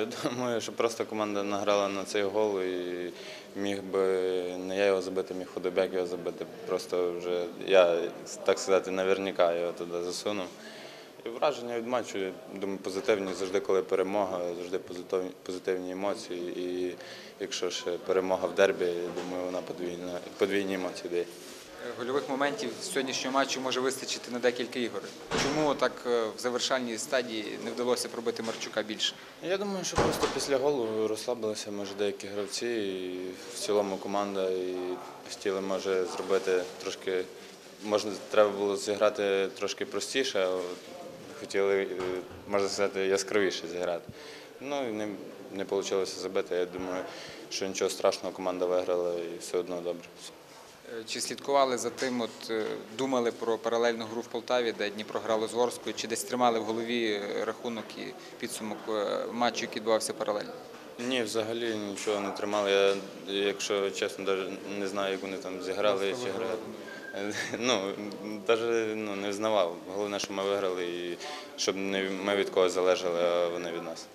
Я думаю, що просто команда награла на цей гол і міг би не я його забити, міг худобяк його забити. Просто вже я, так сказати, наверняка його туди засунув. І враження від матчу, думаю, позитивні завжди, коли перемога, завжди позитивні, емоції. І якщо ще перемога в дербі, я думаю, вона подвійна, подвійні емоції дає. Гольових моментів сьогоднішнього матчу може вистачити на декілька ігор. Чому так е, в завершальній стадії не вдалося пробити Марчука більше? Я думаю, що просто після голу розслабилися може деякі гравці, і в цілому команда і хотіли може зробити трошки. Можна треба було зіграти трошки простіше, хотіли, е, можна сказати, яскравіше зіграти. Ну і не, не вийшло забити. Я думаю, що нічого страшного, команда виграла і все одно добре. Е, Чи слідкували за тим, от е, думали про паралельну гру в Полтаві, де Дніпро грало з Ворською, чи десь тримали в голові е, рахунок і підсумок матчу, який відбувався паралельно? Ні, взагалі нічого не тримали. Я, якщо чесно, навіть не знаю, як вони там зіграли чи грали. Ну, навіть ну, не знавав. Головне, що ми виграли і щоб не ми від когось залежали, а вони від нас.